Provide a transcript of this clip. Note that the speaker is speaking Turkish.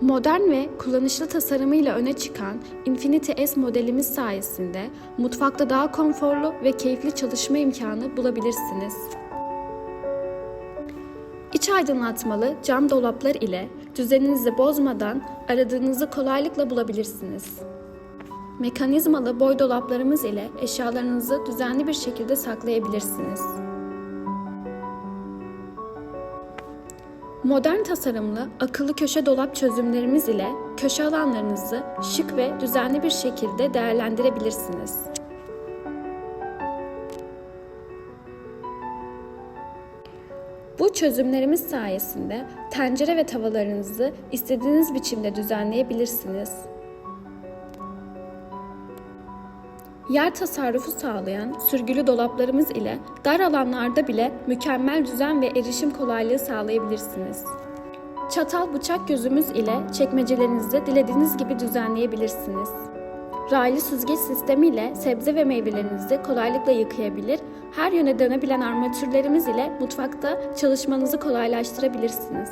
Modern ve kullanışlı tasarımıyla öne çıkan Infinity S modelimiz sayesinde mutfakta daha konforlu ve keyifli çalışma imkanı bulabilirsiniz. İç aydınlatmalı cam dolaplar ile düzeninizi bozmadan aradığınızı kolaylıkla bulabilirsiniz. Mekanizmalı boy dolaplarımız ile eşyalarınızı düzenli bir şekilde saklayabilirsiniz. Modern tasarımlı akıllı köşe dolap çözümlerimiz ile köşe alanlarınızı şık ve düzenli bir şekilde değerlendirebilirsiniz. Bu çözümlerimiz sayesinde tencere ve tavalarınızı istediğiniz biçimde düzenleyebilirsiniz. Yer tasarrufu sağlayan sürgülü dolaplarımız ile dar alanlarda bile mükemmel düzen ve erişim kolaylığı sağlayabilirsiniz. Çatal bıçak gözümüz ile çekmecelerinizi dilediğiniz gibi düzenleyebilirsiniz. Raylı süzgeç sistemi ile sebze ve meyvelerinizi kolaylıkla yıkayabilir, her yöne dönebilen armatürlerimiz ile mutfakta çalışmanızı kolaylaştırabilirsiniz.